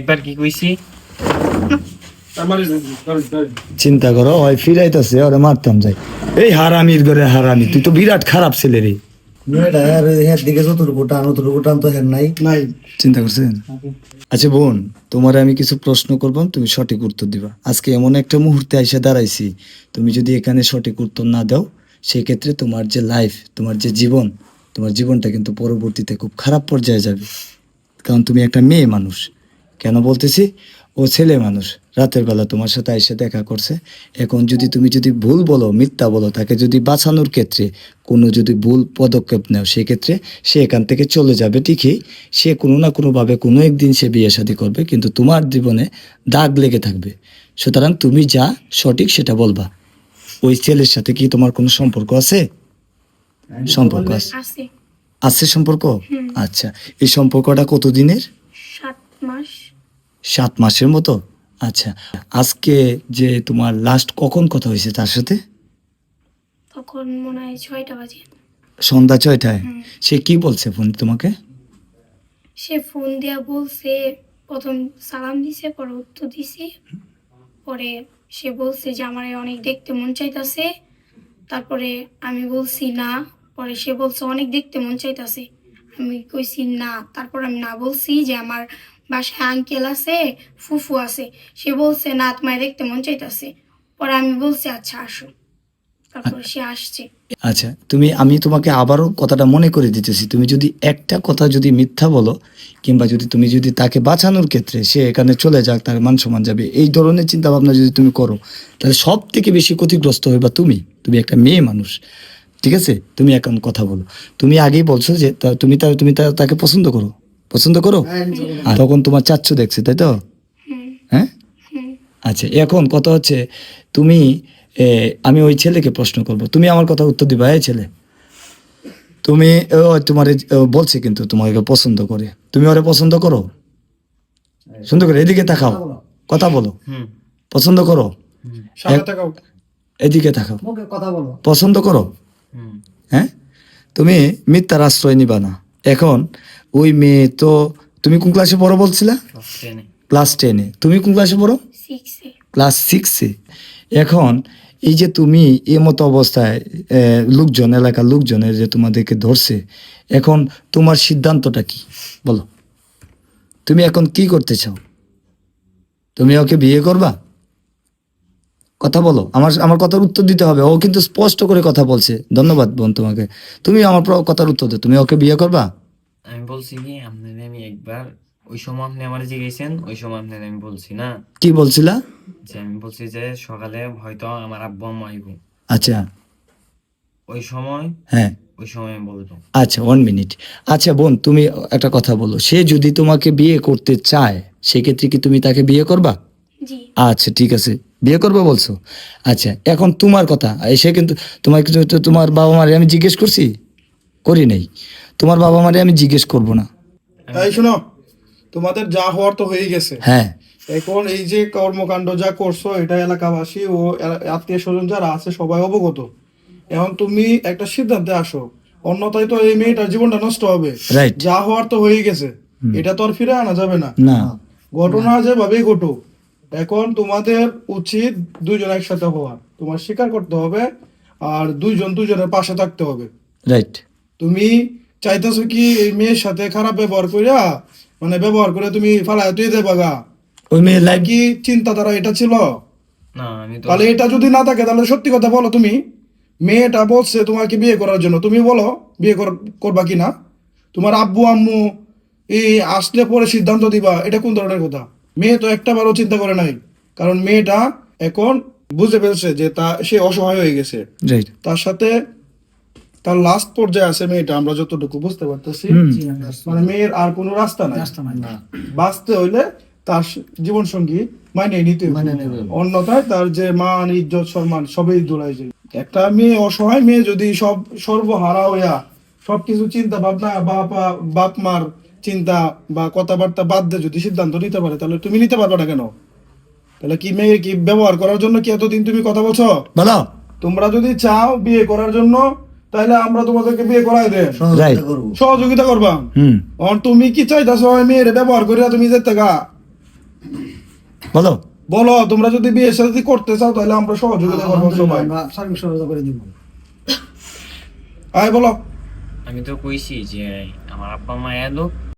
একবার কি কইছি? চিন্তা করো ওই ফিরাইতেছে ওরে মারতাম যাই। এই হারামির ঘরে হারামি তুই তো বিরাট খারাপ ছেলে রে। চিন্তা করছেন? আচ্ছা বোন তোমার আমি কিছু প্রশ্ন করবাম তুমি সঠিক উত্তর দিবা। আজকে এমন একটা মুহূর্তে এসে দাঁড়াইছি তুমি যদি এখানে সঠিক উত্তর না দাও সেই ক্ষেত্রে তোমার যে লাইফ তোমার যে জীবন তোমার জীবনটা কিন্তু পরবর্তীতে খুব খারাপ পর্যায়ে যাবে। কারণ তুমি একটা মেয়ে মানুষ। কেন বলতেছি? ও ছেলে মানুষ রাতের বেলা তোমার সাথে এসে দেখা করছে। এখন যদি তুমি যদি ভুল বলো মিথ্যা বলো তাকে যদি বাঁচানোর ক্ষেত্রে কোনো যদি ভুল পদক্ষেপ নেও সেক্ষেত্রে সে এখান থেকে চলে যাবে ঠিকই। সে কোনো না কোনোভাবে কোনো একদিন সে বিয়ে শাদী করবে কিন্তু তোমার জীবনে দাগ লেগে থাকবে। সুতরাং তুমি যা সঠিক সেটা বলবা। ওই ছেলের সাথে কি তোমার কোনো সম্পর্ক আছে? সম্পর্ক আছে। আছে। সম্পর্ক? আচ্ছা এই সম্পর্কটা কতদিনের? সাত মাসের মতো? আচ্ছা আজকে যে তোমার লাস্ট কখন কথা হয়েছে তার সাথে? তখন মনে হয় ছয়টা বাজে। সন্ধ্যা ছয়টায়? সে কি বলছে ফোন তোমাকে? সে ফোন দিয়া বলছে প্রথম সালাম দিছে পরে উত্তর দিছে। পরে সে বলছে যে আমার অনেক দেখতে মন চাইতাছে। তারপরে আমি বলছি না। পরে সে বলছে অনেক দেখতে মন চাইতাছে। আমি কইছি না। তারপর আমি না বলছি যে আমার বাসায় আঙ্কেল আছে, ফুফু আছে, সে বলছে, না, তোমায় দেখতে মন চাইতাছে। পরে আমি বলছি আচ্ছা আসো। সে আসছে। আচ্ছা তুমি, আমি তোমাকে আবারও কথাটা মনে করে দিতেছি। তুমি যদি একটা কথা যদি মিথ্যা বলো, কিংবা যদি তুমি যদি তাকে বাঁচানোর ক্ষেত্রে সে এখানে চলে যাক, তার মান সম্মান যাবে, এই ধরনের চিন্তা ভাবনা যদি তুমি করো, তাহলে সব থেকে বেশি ক্ষতিগ্রস্ত হবে বা তুমি। তুমি একটা মেয়ে মানুষ, ঠিক আছে? তুমি এখন কথা বলো। তুমি আগেই বলছো যে তুমি তুমি তাকে পছন্দ করো। পছন্দ করো? আর তখন তোমার চাচ্ছু দেখছে তাই তো? হ্যাঁ? আচ্ছা এখন কথা হচ্ছে তুমি আমি ওই ছেলেকে প্রশ্ন করব। তুমি আমার কথা উত্তর দিবা এই ছেলে? তুমি ও তোমার বলছে কিন্তু তোমাকে পছন্দ করে। তুমি ওরে পছন্দ করো? সুন্দর করে এদিকে তাকাও। কথা বলো। পছন্দ করো? এদিকে তাকাও। কথা বলো। পছন্দ করো? হ্যাঁ? তুমি মিথ্যার আশ্রয় নিবা না। এখন ওই মেয়ে তো তুমি কোন ক্লাসে পড়ো বলছিলা? ক্লাস টেনে তুমি কোন ক্লাসে পড়ো? ক্লাস সিক্সে এখন এই যে তুমি এ মতো অবস্থায় লোকজন এলাকার লোকজনের যে তোমাদেরকে ধরছে এখন তোমার সিদ্ধান্তটা কি? বলো। তুমি এখন কি করতে চাও? তুমি ওকে বিয়ে করবা? কথা বলো। আমার আমার কথার উত্তর দিতে হবে। ও কিন্তু স্পষ্ট করে কথা বলছে। ধন্যবাদ বোন তোমাকে। তুমি আমার কথার উত্তর দাও। তুমি ওকে বিয়ে করবা? আমি বলছি কি আপনাদের আমি একবার ওই সময় আপনি আমার জিজ্ঞেসেন ওই সময় আপনার আমি বলছি না। কি বলছিলা? যে আমি বলছি যে সকালে হয়তো আমার আব্বু আম্মা আইব। আচ্ছা। ওই সময় হ্যাঁ। ওই সময় আমি বলব। আচ্ছা ওয়ান মিনিট আচ্ছা বোন তুমি একটা কথা বলো। সে যদি তোমাকে বিয়ে করতে চায় সেক্ষেত্রে কি তুমি তাকে বিয়ে করবা? জি। আচ্ছা ঠিক আছে। বিয়ে করবে বলছো? আচ্ছা এখন তোমার কথা এসে কিন্তু তোমার তোমার বাবা মারে আমি জিজ্ঞেস করছি? করি নাই। তোমার বাবা মারে আমি জিজ্ঞেস করব না। এই শোনো তোমাদের যা হওয়ার তো হয়ে গেছে। হ্যাঁ। এখন এই যে কর্মকাণ্ড যা করছ এটা এলাকাবাসী ও আত্মীয় স্বজন যারা আছে সবাই অবগত। এখন তুমি একটা সিদ্ধান্তে আসো। অন্যথায় তো এই মেয়েটার জীবনটা নষ্ট হবে. যা হওয়ার তো হয়ে গেছে। এটা তো আর ফিরে আনা যাবে না। না। ঘটনা যেভাবেই ঘটুক এখন তোমাদের উচিত দুইজন একসাথে হওয়া। তোমার স্বীকার করতে হবে আর দুইজন দুইজনের পাশে থাকতে হবে। রাইট তুমি চাইতেছো কি এই মেয়ের সাথে খারাপ ব্যবহার করিয়া মানে ব্যবহার করে তুমি ফালায় তুই দেবা গা? ওই মেয়ের লাইফ কি চিন্তাধারা এটা ছিল? না আমি তো তাহলে এটা যদি না থাকে তাহলে সত্যি কথা বলো তুমি মেয়েটা বলছে তোমাকে বিয়ে করার জন্য? তুমি বলো বিয়ে কর- করবা কি না তোমার আব্বু আম্মু এই আসলে পরে সিদ্ধান্ত দিবা এটা কোন ধরনের কথা? মেয়ে তো একটা বারও চিন্তা করে নাই। কারণ মেয়েটা এখন বুঝে ফেলছে যে তা সে অসহায় হয়ে গেছে। তার সাথে তার লাস্ট পর্যায়ে আছে মেয়েটা আমরা যতটুকু বুঝতে পারতেছি। মানে মেয়ের আর কোনো রাস্তা নাই। বাঁচতে হইলে তার জীবন সঙ্গী মাইনে নিতে। অন্যথায় তার যে মান ইজ্জত সম্মান সবই দোলাই যায়। একটা মেয়ে অসহায় মেয়ে যদি সব সর্বহারা হইয়া সবকিছু চিন্তা ভাবনা বাপ বাপ মার চিন্তা বা কথাবার্তা বাদ দিয়ে যদি সিদ্ধান্ত নিতে পারে তাহলে তুমি নিতে পারবে না কেন? তাহলে কি মেয়ে কি ব্যবহার করার জন্য কি এতদিন তুমি কথা বলছো? বলো তোমরা যদি চাও বিয়ে করার জন্য তাহলে আমরা তোমাদেরকে বিয়ে করাই দে সহযোগিতা করব। করবা। আর তুমি কি চাইতাছো ওই মেয়ের ব্যবহার করিয়া তুমি যেতে গা? বলো। বলো তোমরা যদি বিয়ে সাথে করতে চাও তাহলে আমরা সহযোগিতা করব সবাই। সহায়তা করে দিব। আয় বলো। আমি তো কইছি যে আমার আব্বা মা এলো